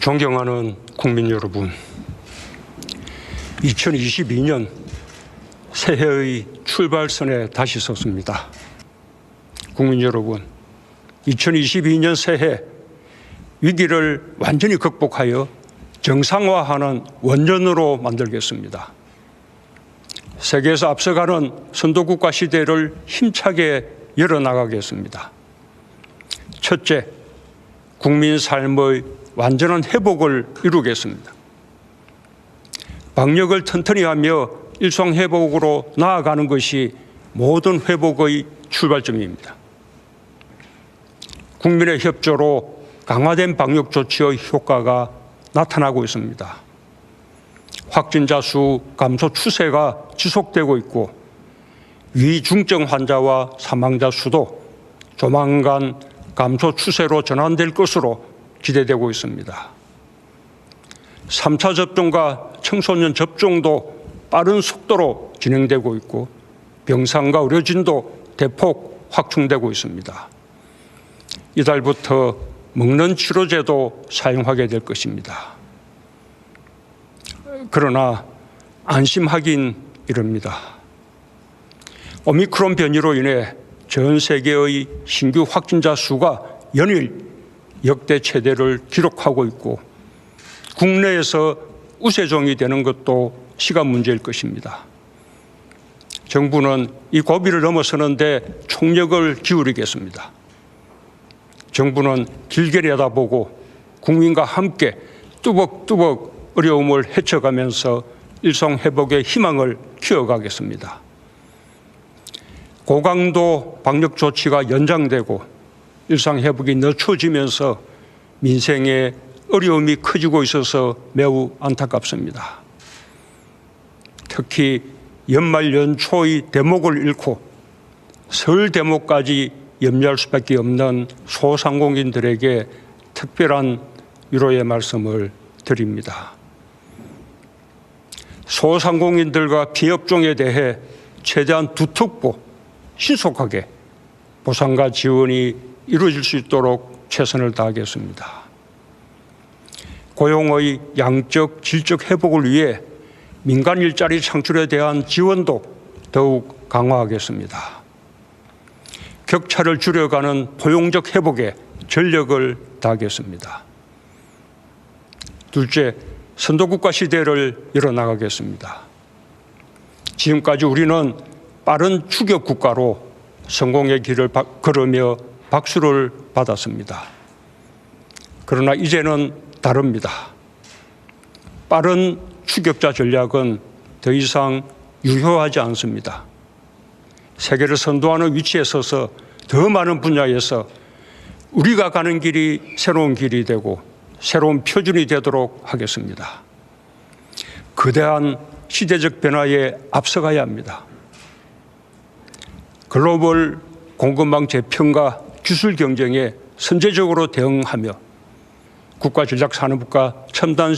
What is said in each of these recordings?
존경하는 국민 여러분, 2022년 새해의 출발선에 다시 섰습니다. 국민 여러분, 2022년 새해 위기를 완전히 극복하여 정상화하는 원전으로 만들겠습니다. 세계에서 앞서가는 선도국가 시대를 힘차게 열어나가겠습니다. 첫째, 국민 삶의 완전한 회복을 이루겠습니다. 방역을 튼튼히 하며 일상 회복으로 나아가는 것이 모든 회복의 출발점입니다. 국민의 협조로 강화된 방역 조치의 효과가 나타나고 있습니다. 확진자 수 감소 추세가 지속되고 있고 위중증 환자와 사망자 수도 조만간 감소 추세로 전환될 것으로 기대되고 있습니다. 3차 접종과 청소년 접종도 빠른 속도로 진행되고 있고 병상과 의료진도 대폭 확충되고 있습니다. 이달부터 먹는 치료제도 사용하게 될 것입니다. 그러나 안심하긴 이릅니다. 오미크론 변이로 인해 전 세계의 신규 확진자 수가 연일 역대 최대를 기록하고 있고 국내에서 우세종이 되는 것도 시간 문제일 것입니다. 정부는 이 고비를 넘어서는데 총력을 기울이겠습니다. 정부는 길게 내다보고 국민과 함께 뚜벅뚜벅 어려움을 헤쳐가면서 일상 회복의 희망을 키워가겠습니다. 고강도 방역 조치가 연장되고 일상 회복이 늦춰지면서 민생의 어려움이 커지고 있어서 매우 안타깝습니다. 특히 연말 연초의 대목을 잃고 설 대목까지 염려할 수밖에 없는 소상공인들에게 특별한 위로의 말씀을 드립니다. 소상공인들과 비업종에 대해 최대한 두텁고 신속하게 보상과 지원이 이루어질 수 있도록 최선을 다하겠습니다. 고용의 양적, 질적 회복을 위해 민간 일자리 창출에 대한 지원도 더욱 강화하겠습니다. 격차를 줄여가는 포용적 회복에 전력을 다하겠습니다. 둘째, 선도국가 시대를 열어나가겠습니다. 지금까지 우리는 빠른 추격 국가로 성공의 길을 걸으며 박수를 받았습니다. 그러나 이제는 다릅니다. 빠른 추격자 전략은 더 이상 유효하지 않습니다. 세계를 선도하는 위치에 서서 더 많은 분야에서 우리가 가는 길이 새로운 길이 되고 새로운 표준이 되도록 하겠습니다. 거대한 시대적 변화에 앞서가야 합니다. 글로벌 공급망 재편과 기술 경쟁에 선제적으로 대응하며 국가 전략 산업과 첨단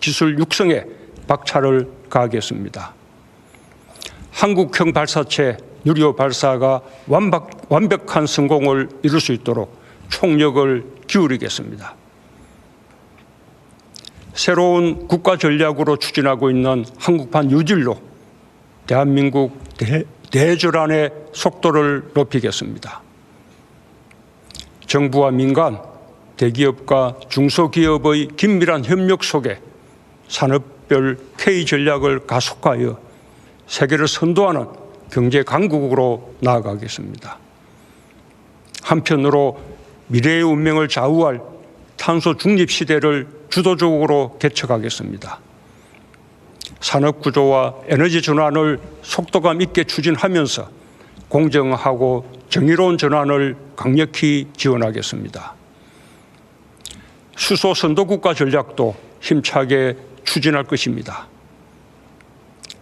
기술 육성에 박차를 가하겠습니다. 한국형 발사체 유리호 발사가 완벽, 완벽한 성공을 이룰 수 있도록 총력을 기울이겠습니다. 새로운 국가 전략으로 추진하고 있는 한국판 유질로 대한민국 대, 대전환의 속도를 높이겠습니다. 정부와 민간, 대기업과 중소기업의 긴밀한 협력 속에 산업별 K 전략을 가속화하여 세계를 선도하는 경제 강국으로 나아가겠습니다. 한편으로 미래의 운명을 좌우할 탄소 중립 시대를 주도적으로 개척하겠습니다. 산업 구조와 에너지 전환을 속도감 있게 추진하면서 공정하고 정의로운 전환을 강력히 지원하겠습니다. 수소 선도국가 전략도 힘차게 추진할 것입니다.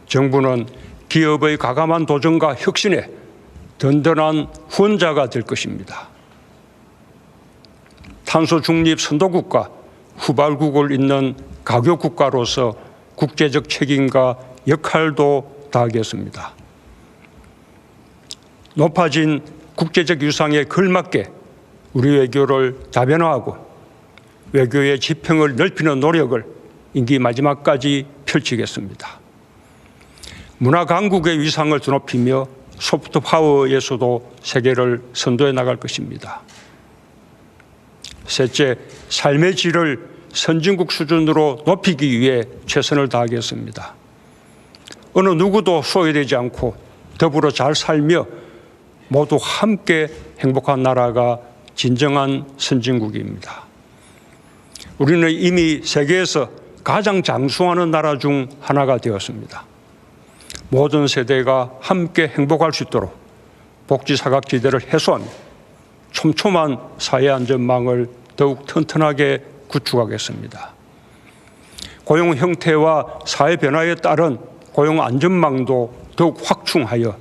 정부는 기업의 가감한 도전과 혁신에 든든한 후원자가 될 것입니다. 탄소 중립 선도국가 후발국을 잇는 가교국가로서 국제적 책임과 역할도 다하겠습니다. 높아진 국제적 유상에 걸맞게 우리 외교를 다변화하고 외교의 지평을 넓히는 노력을 임기 마지막까지 펼치겠습니다. 문화 강국의 위상을 드높이며 소프트 파워에서도 세계를 선도해 나갈 것입니다. 셋째, 삶의 질을 선진국 수준으로 높이기 위해 최선을 다하겠습니다. 어느 누구도 소외되지 않고 더불어 잘 살며 모두 함께 행복한 나라가 진정한 선진국입니다. 우리는 이미 세계에서 가장 장수하는 나라 중 하나가 되었습니다. 모든 세대가 함께 행복할 수 있도록 복지 사각지대를 해소하며 촘촘한 사회 안전망을 더욱 튼튼하게 구축하겠습니다. 고용 형태와 사회 변화에 따른 고용 안전망도 더욱 확충하여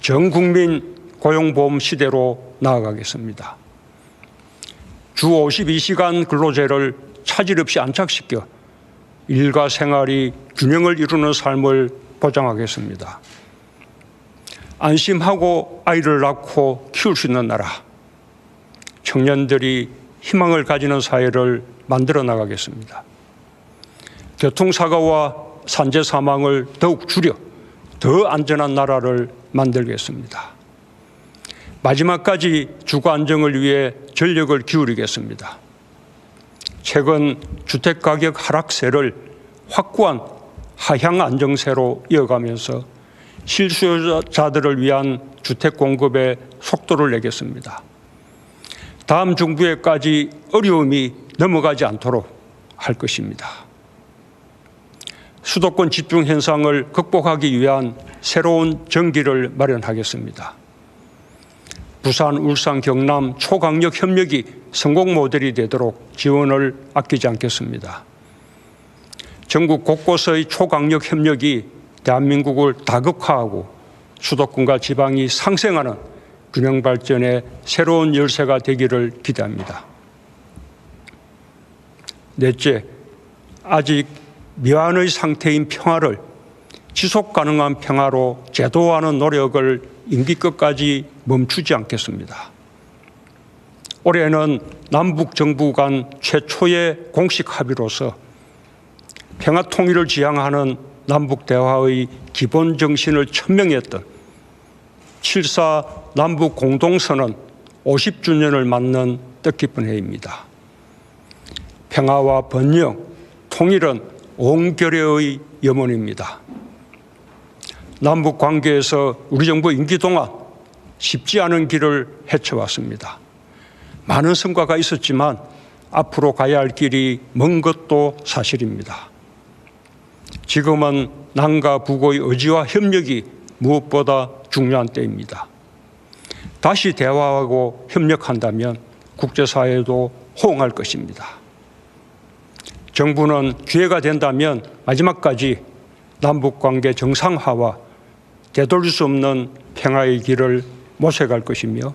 전 국민 고용보험 시대로 나아가겠습니다. 주 52시간 근로제를 차질 없이 안착시켜 일과 생활이 균형을 이루는 삶을 보장하겠습니다. 안심하고 아이를 낳고 키울 수 있는 나라, 청년들이 희망을 가지는 사회를 만들어 나가겠습니다. 교통사고와 산재 사망을 더욱 줄여 더 안전한 나라를 만들겠습니다. 마지막까지 주거 안정을 위해 전력을 기울이겠습니다. 최근 주택 가격 하락세를 확고한 하향 안정세로 이어가면서 실수요자들을 위한 주택 공급에 속도를 내겠습니다. 다음 정부에까지 어려움이 넘어가지 않도록 할 것입니다. 수도권 집중 현상을 극복하기 위한 새로운 전기를 마련하겠습니다. 부산, 울산, 경남 초강력 협력이 성공 모델이 되도록 지원을 아끼지 않겠습니다. 전국 곳곳의 초강력 협력이 대한민국을 다극화하고 수도권과 지방이 상생하는 균형 발전의 새로운 열쇠가 되기를 기대합니다. 넷째, 아직 미완의 상태인 평화를 지속 가능한 평화로 제도화하는 노력을 임기 끝까지 멈추지 않겠습니다. 올해는 남북 정부 간 최초의 공식 합의로서 평화 통일을 지향하는 남북 대화의 기본 정신을 천명했던 7.4 남북 공동선언 50주년을 맞는 뜻깊은 해입니다. 평화와 번영, 통일은 온결의 염원입니다. 남북 관계에서 우리 정부 임기 동안 쉽지 않은 길을 헤쳐왔습니다. 많은 성과가 있었지만 앞으로 가야 할 길이 먼 것도 사실입니다. 지금은 남과 북의 의지와 협력이 무엇보다 중요한 때입니다. 다시 대화하고 협력한다면 국제사회도 호응할 것입니다. 정부는 기회가 된다면 마지막까지 남북관계 정상화와 되돌릴 수 없는 평화의 길을 모색할 것이며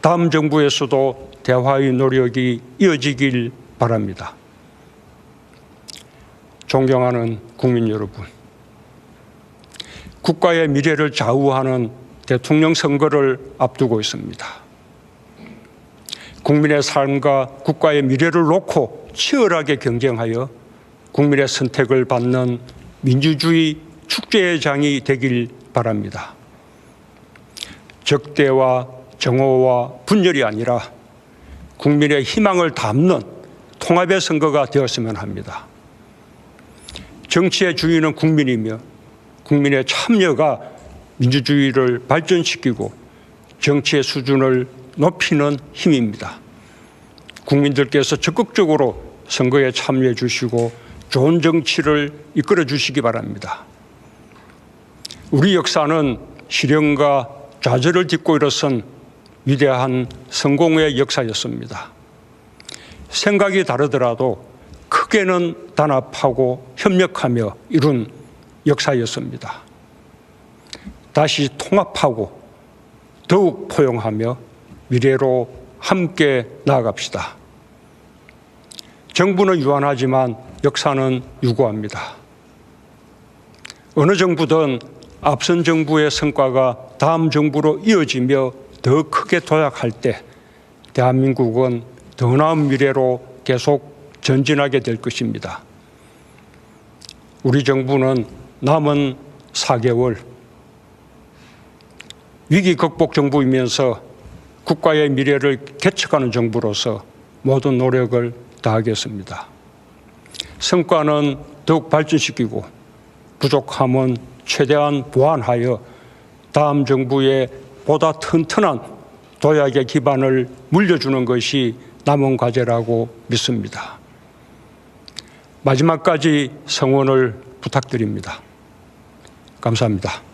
다음 정부에서도 대화의 노력이 이어지길 바랍니다. 존경하는 국민 여러분, 국가의 미래를 좌우하는 대통령 선거를 앞두고 있습니다. 국민의 삶과 국가의 미래를 놓고 치열하게 경쟁하여 국민의 선택을 받는 민주주의 축제의 장이 되길 바랍니다. 적대와 정오와 분열이 아니라 국민의 희망을 담는 통합의 선거가 되었으면 합니다. 정치의 주인은 국민이며 국민의 참여가 민주주의를 발전시키고 정치의 수준을 높이는 힘입니다. 국민들께서 적극적으로 선거에 참여해 주시고 좋은 정치를 이끌어 주시기 바랍니다. 우리 역사는 시련과 좌절을 딛고 일어선 위대한 성공의 역사였습니다. 생각이 다르더라도 크게는 단합하고 협력하며 이룬 역사였습니다. 다시 통합하고 더욱 포용하며 미래로 함께 나아갑시다. 정부는 유한하지만 역사는 유구합니다. 어느 정부든 앞선 정부의 성과가 다음 정부로 이어지며 더 크게 도약할 때 대한민국은 더 나은 미래로 계속 전진하게 될 것입니다. 우리 정부는 남은 4개월 위기 극복 정부이면서 국가의 미래를 개척하는 정부로서 모든 노력을 다하겠습니다. 성과는 더욱 발전시키고 부족함은 최대한 보완하여 다음 정부에 보다 튼튼한 도약의 기반을 물려주는 것이 남은 과제라고 믿습니다. 마지막까지 성원을 부탁드립니다. 감사합니다.